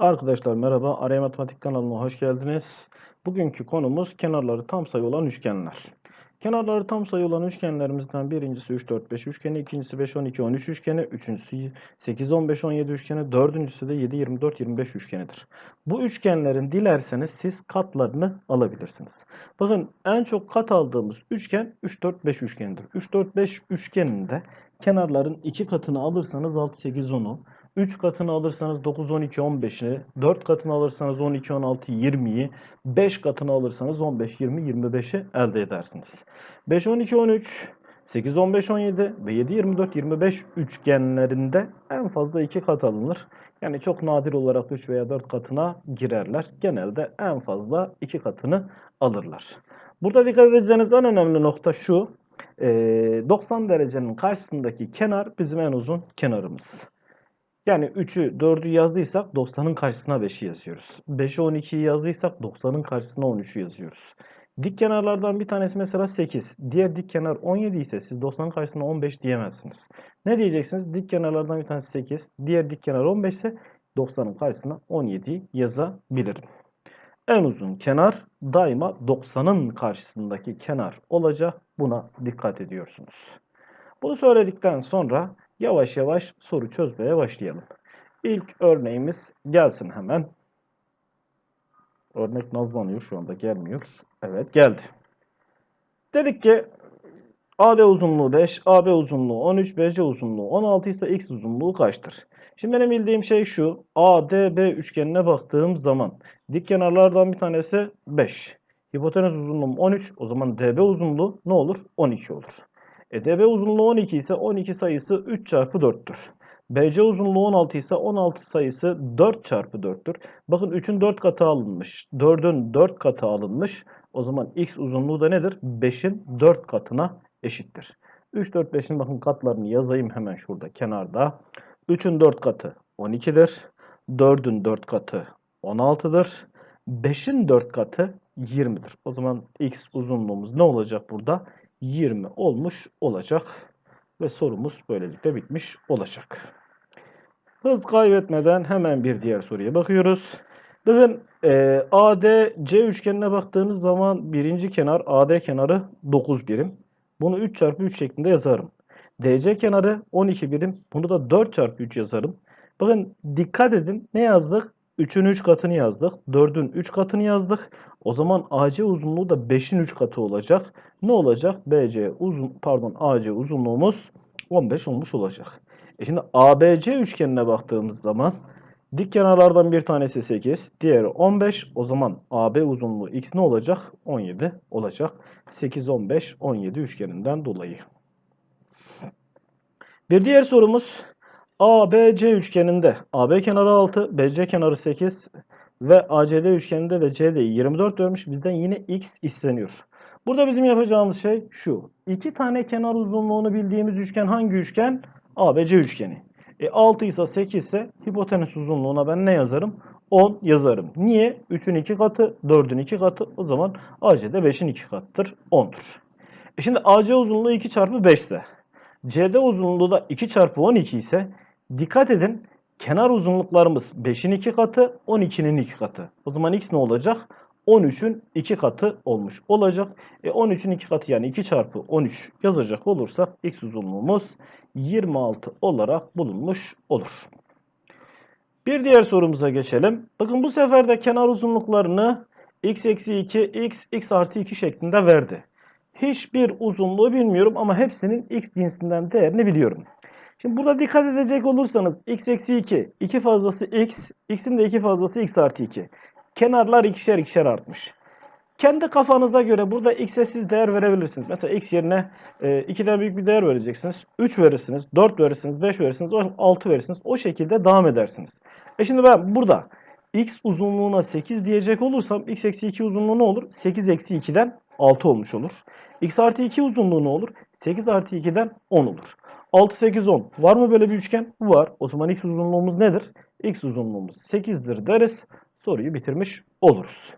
Arkadaşlar merhaba. Araya Matematik kanalına hoş geldiniz. Bugünkü konumuz kenarları tam sayı olan üçgenler. Kenarları tam sayı olan üçgenlerimizden birincisi 3, 4, 5 üçgeni, ikincisi 5, 12, 13 üçgeni, üçüncüsü 8, 15, 17 üçgeni, dördüncüsü de 7, 24, 25 üçgenidir. Bu üçgenlerin dilerseniz siz katlarını alabilirsiniz. Bakın en çok kat aldığımız üçgen 3, 4, 5 üçgenidir. 3, 4, 5 üçgeninde kenarların iki katını alırsanız 6, 8, 10'u, 3 katını alırsanız 9, 12, 15'i, 4 katını alırsanız 12, 16, 20'yi, 5 katını alırsanız 15, 20, 25'i elde edersiniz. 5, 12, 13, 8, 15, 17 ve 7, 24, 25 üçgenlerinde en fazla 2 kat alınır. Yani çok nadir olarak 3 veya 4 katına girerler. Genelde en fazla 2 katını alırlar. Burada dikkat edeceğiniz en önemli nokta şu. 90 derecenin karşısındaki kenar bizim en uzun kenarımız. Yani 3'ü 4'ü yazdıysak 90'ın karşısına 5'i yazıyoruz. 5'e 12'yi yazdıysak 90'ın karşısına 13'ü yazıyoruz. Dik kenarlardan bir tanesi mesela 8. Diğer dik kenar 17 ise siz 90'ın karşısına 15 diyemezsiniz. Ne diyeceksiniz? Dik kenarlardan bir tanesi 8. Diğer dik kenar 15 ise 90'ın karşısına 17 yazabilirim. En uzun kenar daima 90'ın karşısındaki kenar olacak. Buna dikkat ediyorsunuz. Bunu söyledikten sonra yavaş yavaş soru çözmeye başlayalım. İlk örneğimiz gelsin hemen. Örnek nazlanıyor şu anda gelmiyor. Evet geldi. Dedik ki AD uzunluğu 5, AB uzunluğu 13, BC uzunluğu 16 ise X uzunluğu kaçtır? Şimdi benim bildiğim şey şu. ADB üçgenine baktığım zaman dik kenarlardan bir tanesi 5. Hipotenüs uzunluğum 13. O zaman DB uzunluğu ne olur? 12 olur. E DB uzunluğu 12 ise 12 sayısı 3 çarpı 4'tür. BC uzunluğu 16 ise 16 sayısı 4 çarpı 4'tür. Bakın 3'ün 4 katı alınmış. 4'ün 4 katı alınmış. O zaman x uzunluğu da nedir? 5'in 4 katına eşittir. 3, 4, 5'in bakın katlarını yazayım hemen şurada kenarda. 3'ün 4 katı 12'dir. 4'ün 4 katı 16'dır. 5'in 4 katı 20'dir. O zaman x uzunluğumuz ne olacak burada? 20 olmuş olacak. Ve sorumuz böylelikle bitmiş olacak. Hız kaybetmeden hemen bir diğer soruya bakıyoruz. Bakın e, ADC üçgenine baktığınız zaman birinci kenar AD kenarı 9 birim. Bunu 3 çarpı 3 şeklinde yazarım. DC kenarı 12 birim. Bunu da 4 çarpı 3 yazarım. Bakın dikkat edin ne yazdık? 3'ün 3 katını yazdık. 4'ün 3 katını yazdık. O zaman AC uzunluğu da 5'in 3 katı olacak. Ne olacak? BC uzun pardon AC uzunluğumuz 15 olmuş olacak. E şimdi ABC üçgenine baktığımız zaman dik kenarlardan bir tanesi 8, diğeri 15. O zaman AB uzunluğu x ne olacak? 17 olacak. 8 15 17 üçgeninden dolayı. Bir diğer sorumuz ABC üçgeninde AB kenarı 6, BC kenarı 8 ve ACD üçgeninde de CD 24 vermiş. Bizden yine x isteniyor. Burada bizim yapacağımız şey şu. İki tane kenar uzunluğunu bildiğimiz üçgen hangi üçgen? ABC üçgeni. E 6 ise 8 ise hipotenüs uzunluğuna ben ne yazarım? 10 yazarım. Niye? 3'ün 2 katı, 4'ün 2 katı. O zaman AC de 5'in 2 katıdır. 10'dur. E şimdi AC uzunluğu 2 çarpı 5 ise CD uzunluğu da 2 çarpı 12 ise dikkat edin kenar uzunluklarımız 5'in 2 katı 12'nin 2 katı. O zaman x ne olacak? 13'ün 2 katı olmuş olacak. E 13'ün 2 katı yani 2 çarpı 13 yazacak olursak x uzunluğumuz 26 olarak bulunmuş olur. Bir diğer sorumuza geçelim. Bakın bu sefer de kenar uzunluklarını x eksi 2, x, x artı 2 şeklinde verdi. Hiçbir uzunluğu bilmiyorum ama hepsinin x cinsinden değerini biliyorum. Şimdi burada dikkat edecek olursanız x eksi 2, 2 fazlası x, x'in de 2 fazlası x artı 2. Kenarlar ikişer ikişer artmış. Kendi kafanıza göre burada x'e siz değer verebilirsiniz. Mesela x yerine e, 2'den büyük bir değer vereceksiniz. 3 verirsiniz, 4 verirsiniz, 5 verirsiniz, 6 verirsiniz. O şekilde devam edersiniz. E şimdi ben burada x uzunluğuna 8 diyecek olursam x eksi 2 uzunluğu ne olur? 8 eksi 2'den 6 olmuş olur. x artı 2 uzunluğu ne olur? 8 artı 2'den 10 olur. 6, 8, 10. Var mı böyle bir üçgen? Var. O zaman x uzunluğumuz nedir? x uzunluğumuz 8'dir deriz. Soruyu bitirmiş oluruz.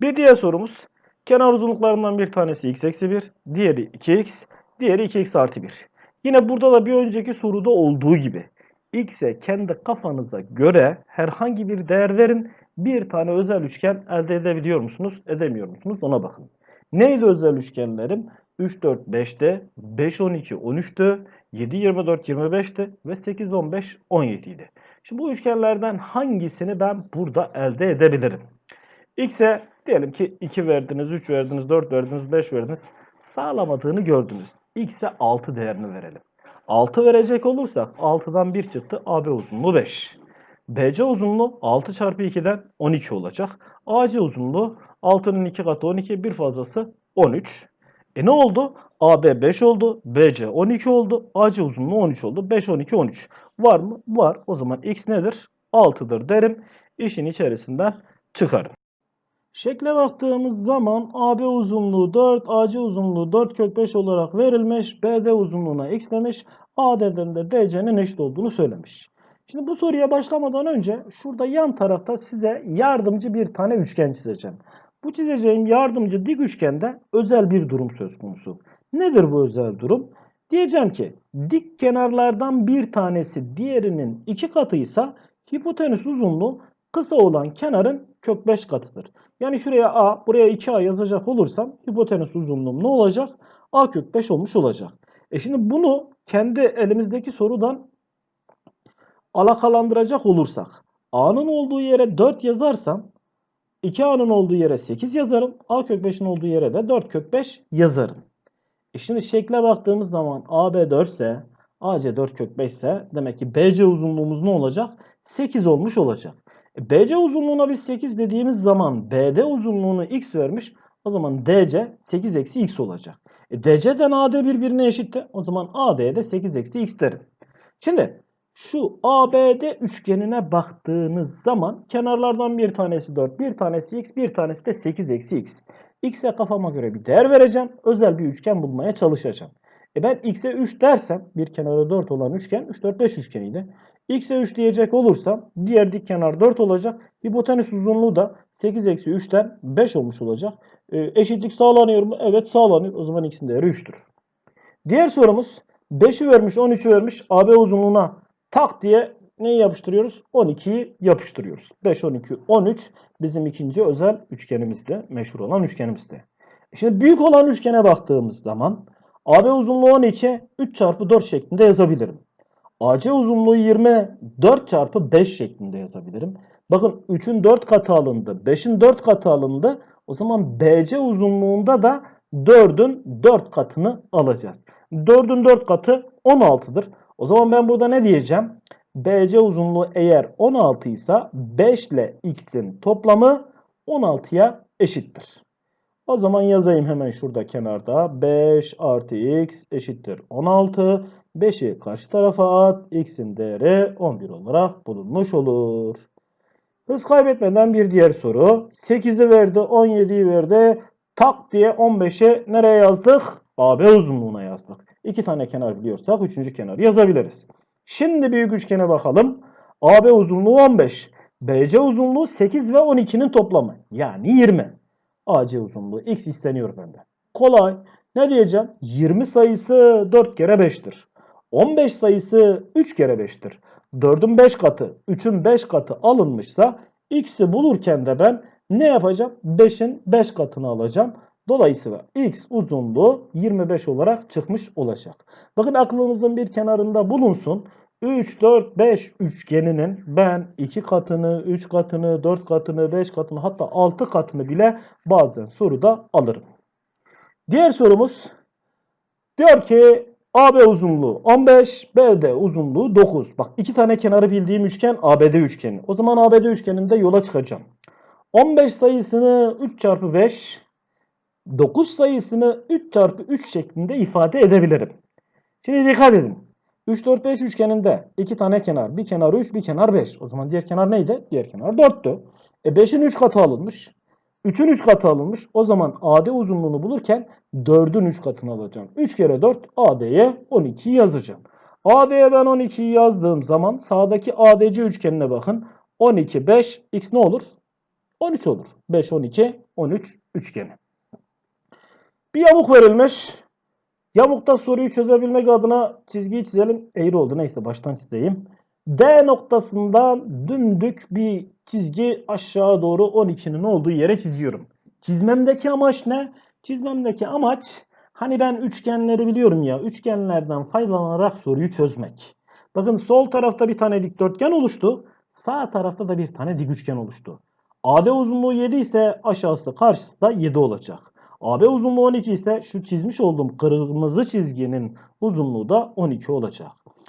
Bir diğer sorumuz. Kenar uzunluklarından bir tanesi x eksi 1, diğeri 2x, diğeri 2x artı 1. Yine burada da bir önceki soruda olduğu gibi x'e kendi kafanıza göre herhangi bir değer verin. Bir tane özel üçgen elde edebiliyor musunuz, edemiyor musunuz ona bakın. Neydi özel üçgenlerim? 3, 4, 5'te, 5, 12, 13'tü, 7, 24, 25'ti ve 8, 15, 17 idi. Şimdi bu üçgenlerden hangisini ben burada elde edebilirim? X'e diyelim ki 2 verdiniz, 3 verdiniz, 4 verdiniz, 5 verdiniz. Sağlamadığını gördünüz. X'e 6 değerini verelim. 6 verecek olursak 6'dan 1 çıktı. AB uzunluğu 5. BC uzunluğu 6 çarpı 2'den 12 olacak. AC uzunluğu 6'nın 2 katı 12, bir fazlası 13. E ne oldu? AB 5 oldu, BC 12 oldu, AC uzunluğu 13 oldu. 5, 12, 13. Var mı? Var. O zaman X nedir? 6'dır derim. İşin içerisinden çıkarım. Şekle baktığımız zaman AB uzunluğu 4, AC uzunluğu 4 kök 5 olarak verilmiş. BD uzunluğuna x demiş. AD'den de DC'nin eşit olduğunu söylemiş. Şimdi bu soruya başlamadan önce şurada yan tarafta size yardımcı bir tane üçgen çizeceğim. Bu çizeceğim yardımcı dik üçgende özel bir durum söz konusu. Nedir bu özel durum? Diyeceğim ki dik kenarlardan bir tanesi diğerinin iki katıysa hipotenüs uzunluğu kısa olan kenarın kök 5 katıdır. Yani şuraya A, buraya 2A yazacak olursam hipotenüs uzunluğum ne olacak? A kök 5 olmuş olacak. E şimdi bunu kendi elimizdeki sorudan alakalandıracak olursak A'nın olduğu yere 4 yazarsam 2A'nın olduğu yere 8 yazarım. A kök 5'in olduğu yere de 4 kök 5 yazarım. E şimdi şekle baktığımız zaman AB 4 ise AC 4 kök 5 ise demek ki BC uzunluğumuz ne olacak? 8 olmuş olacak. E, BC uzunluğuna biz 8 dediğimiz zaman BD uzunluğunu x vermiş. O zaman DC 8 eksi x olacak. E, DC'den AD birbirine eşitti. O zaman AD'ye de 8 eksi x derim. Şimdi şu ABD üçgenine baktığınız zaman kenarlardan bir tanesi 4, bir tanesi x, bir tanesi de 8 eksi x. X'e kafama göre bir değer vereceğim. Özel bir üçgen bulmaya çalışacağım. E ben x'e 3 dersem bir kenarı 4 olan üçgen 3, 4, 5 üçgeniydi. X'e 3 diyecek olursam diğer dik kenar 4 olacak. Hipotenüs uzunluğu da 8 eksi 3'ten 5 olmuş olacak. E, eşitlik sağlanıyor mu? Evet sağlanıyor. O zaman x'in değeri 3'tür. Diğer sorumuz 5'i vermiş 13'ü vermiş AB uzunluğuna tak diye neyi yapıştırıyoruz? 12'yi yapıştırıyoruz. 5, 12, 13 bizim ikinci özel üçgenimizde. Meşhur olan üçgenimizde. Şimdi büyük olan üçgene baktığımız zaman AB uzunluğu 12 3 çarpı 4 şeklinde yazabilirim. AC uzunluğu 20 4 çarpı 5 şeklinde yazabilirim. Bakın 3'ün 4 katı alındı. 5'in 4 katı alındı. O zaman BC uzunluğunda da 4'ün 4 katını alacağız. 4'ün 4 katı 16'dır. O zaman ben burada ne diyeceğim? BC uzunluğu eğer 16 ise 5 ile x'in toplamı 16'ya eşittir. O zaman yazayım hemen şurada kenarda. 5 artı x eşittir 16. 5'i karşı tarafa at. x'in değeri 11 olarak bulunmuş olur. Hız kaybetmeden bir diğer soru. 8'i verdi, 17'yi verdi. Tak diye 15'i nereye yazdık? AB uzunluğuna yazdık. İki tane kenar biliyorsak üçüncü kenarı yazabiliriz. Şimdi büyük üçgene bakalım. AB uzunluğu 15. BC uzunluğu 8 ve 12'nin toplamı. Yani 20. AC uzunluğu x isteniyor benden. Kolay. Ne diyeceğim? 20 sayısı 4 kere 5'tir. 15 sayısı 3 kere 5'tir. 4'ün 5 katı, 3'ün 5 katı alınmışsa x'i bulurken de ben ne yapacağım? 5'in 5 katını alacağım. Dolayısıyla x uzunluğu 25 olarak çıkmış olacak. Bakın aklınızın bir kenarında bulunsun. 3, 4, 5 üçgeninin ben 2 katını, 3 katını, 4 katını, 5 katını hatta 6 katını bile bazen soruda alırım. Diğer sorumuz diyor ki AB uzunluğu 15, BD uzunluğu 9. Bak iki tane kenarı bildiğim üçgen ABD üçgeni. O zaman ABD üçgeninde yola çıkacağım. 15 sayısını 3 çarpı 5, 9 sayısını 3 çarpı 3 şeklinde ifade edebilirim. Şimdi dikkat edin. 3, 4, 5 üçgeninde iki tane kenar. Bir kenar 3, bir kenar 5. O zaman diğer kenar neydi? Diğer kenar 4'tü. E 5'in 3 katı alınmış. 3'ün 3 katı alınmış. O zaman AD uzunluğunu bulurken 4'ün 3 katını alacağım. 3 kere 4 AD'ye 12 yazacağım. AD'ye ben 12'yi yazdığım zaman sağdaki ADC üçgenine bakın. 12, 5, x ne olur? 13 olur. 5, 12, 13 üçgeni. Bir yamuk verilmiş. Yamukta soruyu çözebilmek adına çizgiyi çizelim. Eğri oldu. Neyse baştan çizeyim. D noktasından dümdük bir çizgi aşağı doğru 12'nin olduğu yere çiziyorum. Çizmemdeki amaç ne? Çizmemdeki amaç hani ben üçgenleri biliyorum ya. Üçgenlerden faydalanarak soruyu çözmek. Bakın sol tarafta bir tane dikdörtgen oluştu. Sağ tarafta da bir tane dik üçgen oluştu. AD uzunluğu 7 ise aşağısı karşısı da 7 olacak. AB uzunluğu 12 ise şu çizmiş olduğum kırmızı çizginin uzunluğu da 12 olacak.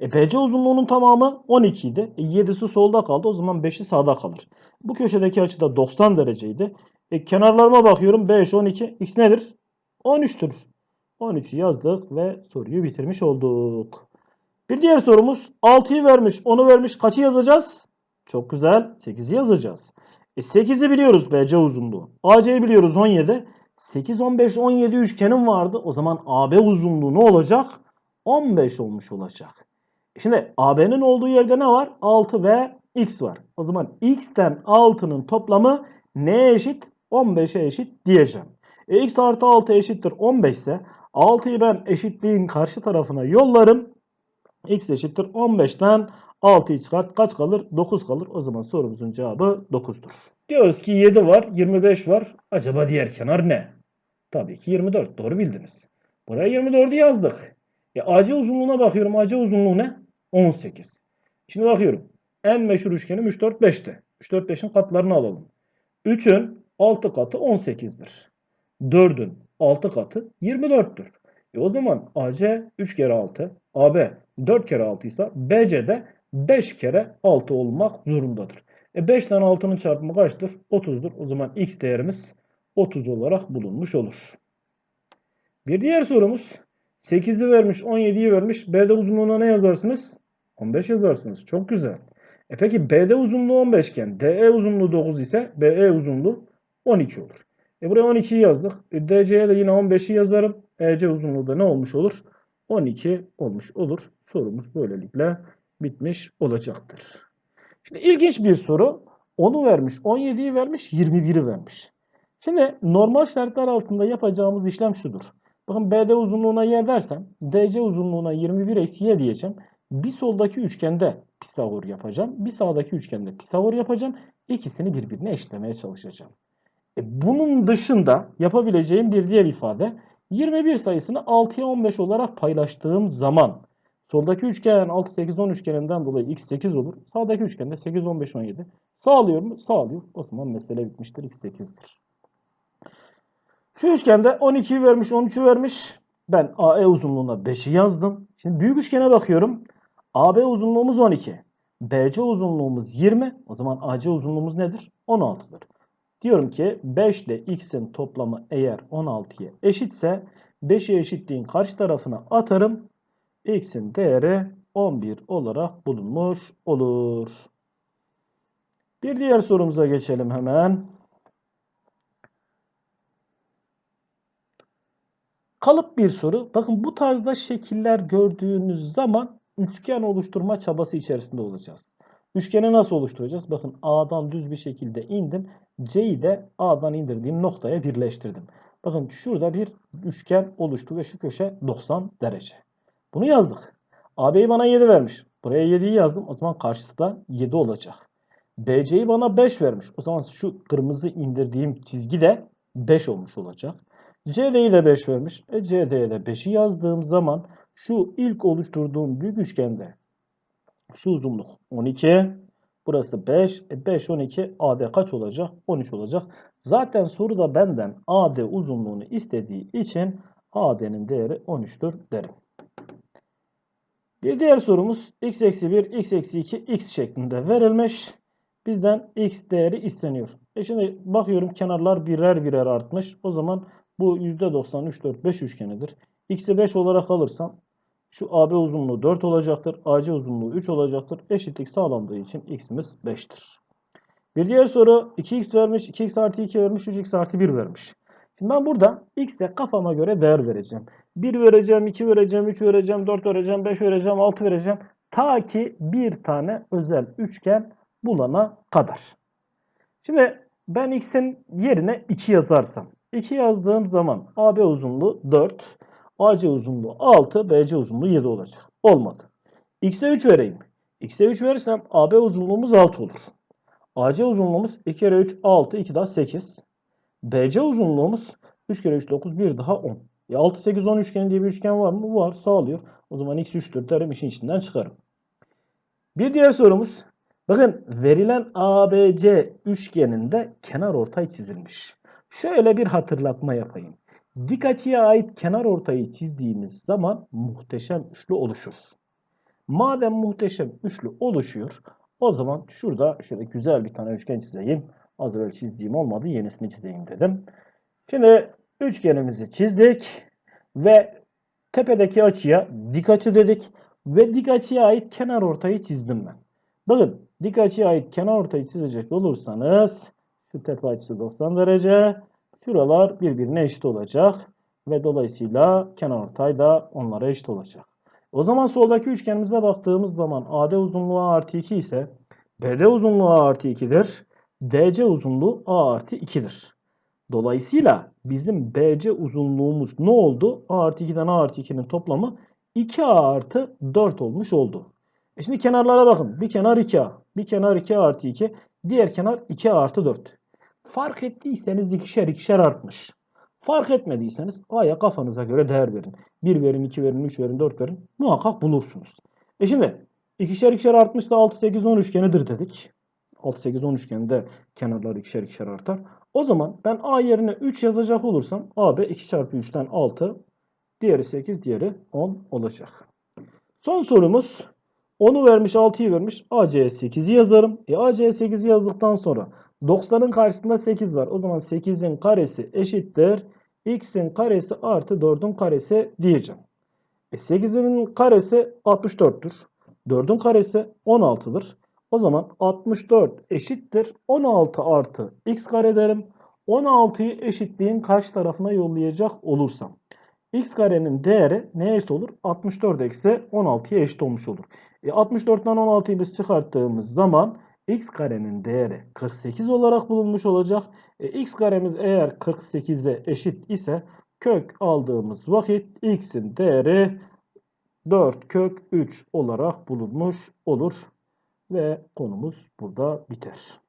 E BC uzunluğunun tamamı 12 idi. E 7'si solda kaldı. O zaman 5'i sağda kalır. Bu köşedeki açı da 90 dereceydi. E kenarlarıma bakıyorum. 5, 12. X nedir? 13'tür. 13'ü yazdık ve soruyu bitirmiş olduk. Bir diğer sorumuz 6'yı vermiş, 10'u vermiş. Kaçı yazacağız? Çok güzel. 8'i yazacağız. E 8'i biliyoruz BC uzunluğu. AC'yi biliyoruz 17. 8, 15, 17 üçgenim vardı. O zaman AB uzunluğu ne olacak? 15 olmuş olacak. Şimdi AB'nin olduğu yerde ne var? 6 ve X var. O zaman X'ten 6'nın toplamı neye eşit? 15'e eşit diyeceğim. E, X artı 6 eşittir 15 ise 6'yı ben eşitliğin karşı tarafına yollarım. X eşittir 15'ten 6'yı çıkart. Kaç kalır? 9 kalır. O zaman sorumuzun cevabı 9'dur. Diyoruz ki 7 var, 25 var. Acaba diğer kenar ne? Tabii ki 24. Doğru bildiniz. Buraya 24'ü yazdık. E, AC uzunluğuna bakıyorum. AC uzunluğu ne? 18. Şimdi bakıyorum. En meşhur üçgenim 3, 4, 5'ti. 3, 4, 5'in katlarını alalım. 3'ün 6 katı 18'dir. 4'ün 6 katı 24'tür. E o zaman AC 3 kere 6, AB 4 kere 6 ise BC de 5 kere 6 olmak zorundadır. E 5 tane 6'nın çarpımı kaçtır? 30'dur. O zaman x değerimiz 30 olarak bulunmuş olur. Bir diğer sorumuz 8'i vermiş 17'yi vermiş. BD uzunluğuna ne yazarsınız? 15 yazarsınız. Çok güzel. E peki BD uzunluğu 15 iken DE uzunluğu 9 ise BE uzunluğu 12 olur. E buraya 12'yi yazdık. E DC'ye de yine 15'i yazarım. EC uzunluğu da ne olmuş olur? 12 olmuş olur. Sorumuz böylelikle bitmiş olacaktır. Şimdi ilginç bir soru. 10'u vermiş, 17'yi vermiş, 21'i vermiş. Şimdi normal şartlar altında yapacağımız işlem şudur. Bakın BD uzunluğuna y dersem DC uzunluğuna 21 eksi y diyeceğim. Bir soldaki üçgende Pisagor yapacağım. Bir sağdaki üçgende Pisagor yapacağım. İkisini birbirine eşitlemeye çalışacağım. E bunun dışında yapabileceğim bir diğer ifade 21 sayısını 6'ya 15 olarak paylaştığım zaman soldaki üçgen 6, 8, 10 üçgeninden dolayı x 8 olur. Sağdaki üçgende 8, 15, 17. Sağlıyor mu? Sağlıyor. O zaman mesele bitmiştir. x 8'dir. Şu üçgende 12'yi vermiş, 13'ü vermiş. Ben AE uzunluğuna 5'i yazdım. Şimdi büyük üçgene bakıyorum. AB uzunluğumuz 12. BC uzunluğumuz 20. O zaman AC uzunluğumuz nedir? 16'dır. Diyorum ki 5 ile x'in toplamı eğer 16'ya eşitse 5'i eşitliğin karşı tarafına atarım. X'in değeri 11 olarak bulunmuş olur. Bir diğer sorumuza geçelim hemen. Kalıp bir soru. Bakın bu tarzda şekiller gördüğünüz zaman üçgen oluşturma çabası içerisinde olacağız. Üçgeni nasıl oluşturacağız? Bakın A'dan düz bir şekilde indim. C'yi de A'dan indirdiğim noktaya birleştirdim. Bakın şurada bir üçgen oluştu ve şu köşe 90 derece. Bunu yazdık. AB'yi bana 7 vermiş. Buraya 7'yi yazdım. O zaman karşısı da 7 olacak. BC'yi bana 5 vermiş. O zaman şu kırmızı indirdiğim çizgi de 5 olmuş olacak. CD'yi de 5 vermiş. E CD'ye de 5'i yazdığım zaman şu ilk oluşturduğum büyük üçgende şu uzunluk 12. Burası 5. E 5, 12. AD kaç olacak? 13 olacak. Zaten soruda benden AD uzunluğunu istediği için AD'nin değeri 13'tür derim. Bir diğer sorumuz x eksi 1, x eksi 2, x şeklinde verilmiş. Bizden x değeri isteniyor. E şimdi bakıyorum kenarlar birer birer artmış. O zaman bu %90 3, 4, 5 üçgenidir. X'i 5 olarak alırsam şu AB uzunluğu 4 olacaktır. AC uzunluğu 3 olacaktır. Eşitlik sağlandığı için x'imiz 5'tir. Bir diğer soru 2x vermiş, 2x artı 2 vermiş, 3x artı 1 vermiş. Şimdi ben burada x'e kafama göre değer vereceğim. 1 vereceğim, 2 vereceğim, 3 vereceğim, 4 vereceğim, 5 vereceğim, 6 vereceğim. Ta ki bir tane özel üçgen bulana kadar. Şimdi ben x'in yerine 2 yazarsam. 2 yazdığım zaman AB uzunluğu 4, AC uzunluğu 6, BC uzunluğu 7 olacak. Olmadı. X'e 3 vereyim. X'e 3 verirsem AB uzunluğumuz 6 olur. AC uzunluğumuz 2 kere 3 6 2 daha 8. BC uzunluğumuz 3 kere 3 9 1 daha 10. E 6 8 10 üçgeni diye bir üçgen var mı? Var sağlıyor. O zaman x 3'tür derim işin içinden çıkarım. Bir diğer sorumuz. Bakın verilen ABC üçgeninde kenar ortay çizilmiş. Şöyle bir hatırlatma yapayım. Dik açıya ait kenar ortayı çizdiğimiz zaman muhteşem üçlü oluşur. Madem muhteşem üçlü oluşuyor, o zaman şurada şöyle güzel bir tane üçgen çizeyim. Az evvel çizdiğim olmadı, yenisini çizeyim dedim. Şimdi üçgenimizi çizdik ve tepedeki açıya dik açı dedik ve dik açıya ait kenar ortayı çizdim ben. Bakın dik açıya ait kenar ortayı çizecek olursanız şu tepe açısı 90 derece, şuralar birbirine eşit olacak ve dolayısıyla kenar ortay da onlara eşit olacak. O zaman soldaki üçgenimize baktığımız zaman AD uzunluğu artı 2 ise BD uzunluğu artı 2'dir. DC uzunluğu A artı 2'dir. Dolayısıyla bizim BC uzunluğumuz ne oldu? A artı 2'den A artı 2'nin toplamı 2A artı 4 olmuş oldu. E şimdi kenarlara bakın. Bir kenar 2A. Bir kenar 2A artı 2. Diğer kenar 2A artı 4. Fark ettiyseniz ikişer ikişer artmış. Fark etmediyseniz A'ya kafanıza göre değer verin. 1 verin, 2 verin, 3 verin, 4 verin. Muhakkak bulursunuz. E şimdi ikişer ikişer artmışsa 6, 8, 10 üçgenidir dedik. 6, 8, 10 üçgeninde kenarlar ikişer ikişer artar. O zaman ben A yerine 3 yazacak olursam AB 2 çarpı 3'ten 6, diğeri 8, diğeri 10 olacak. Son sorumuz 10'u vermiş 6'yı vermiş. AC'ye 8'i yazarım. E AC'ye 8'i yazdıktan sonra 90'ın karşısında 8 var. O zaman 8'in karesi eşittir. X'in karesi artı 4'ün karesi diyeceğim. E 8'in karesi 64'tür. 4'ün karesi 16'dır. O zaman 64 eşittir. 16 artı x kare derim. 16'yı eşitliğin karşı tarafına yollayacak olursam. x karenin değeri neye eşit olur? 64 eksi 16'ya eşit olmuş olur. E 64'ten 16'yı biz çıkarttığımız zaman x karenin değeri 48 olarak bulunmuş olacak. E, x karemiz eğer 48'e eşit ise kök aldığımız vakit x'in değeri 4 kök 3 olarak bulunmuş olur. Ve konumuz burada biter.